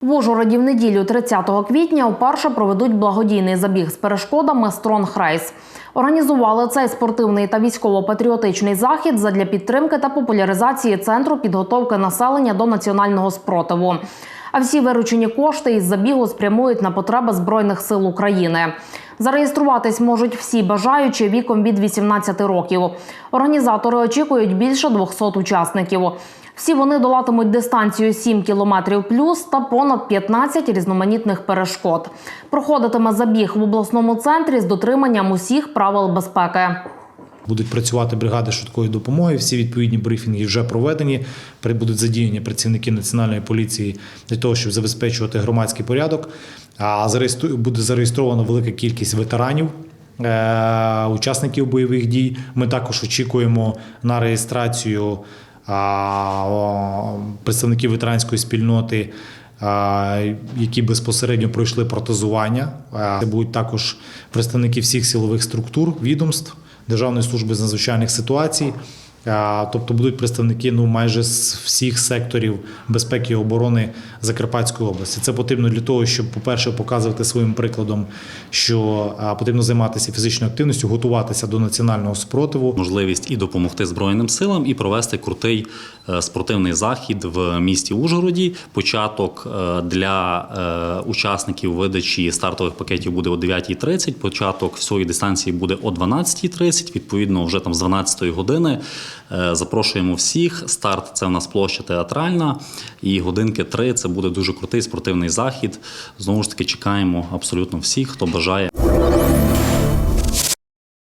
В Ужгороді в неділю 30 квітня вперше проведуть благодійний забіг з перешкодами Стронг Рейс. Організували цей спортивний та військово-патріотичний захід задля підтримки та популяризації центру підготовки населення до національного спротиву. А всі виручені кошти із забігу спрямують на потреби збройних сил України. Зареєструватись можуть всі бажаючі віком від 18 років. Організатори очікують більше 200 учасників. Всі вони долатимуть дистанцію 7 кілометрів плюс та понад 15 різноманітних перешкод. Проходитиме забіг в обласному центрі з дотриманням усіх правил безпеки. Будуть працювати бригади швидкої допомоги. Всі відповідні брифінги вже проведені. Будуть задіяні працівники національної поліції для того, щоб забезпечувати громадський порядок. А буде зареєстрована велика кількість ветеранів. е, Учасників бойових дій ми також очікуємо на реєстрацію представників ветеранської спільноти, які безпосередньо пройшли протезування. Це будуть також представники всіх силових структур, відомств. Державної служби з надзвичайних ситуацій. Тобто будуть представники ну майже з всіх секторів безпеки і оборони Закарпатської області. Це потрібно для того, щоб, по-перше, показувати своїм прикладом, що потрібно займатися фізичною активністю, готуватися до національного спротиву. можливість і допомогти Збройним силам, і провести крутий е, спортивний захід в місті Ужгороді. Початок е, для е, учасників видачі стартових пакетів буде о 9.30, Початок всієї дистанції буде о 12.30. Відповідно, вже там з 12 години запрошуємо всіх. Старт це у нас площа театральна, і годинки три – це буде дуже крутий спортивний захід. Знову ж таки, чекаємо абсолютно всіх, хто бажає.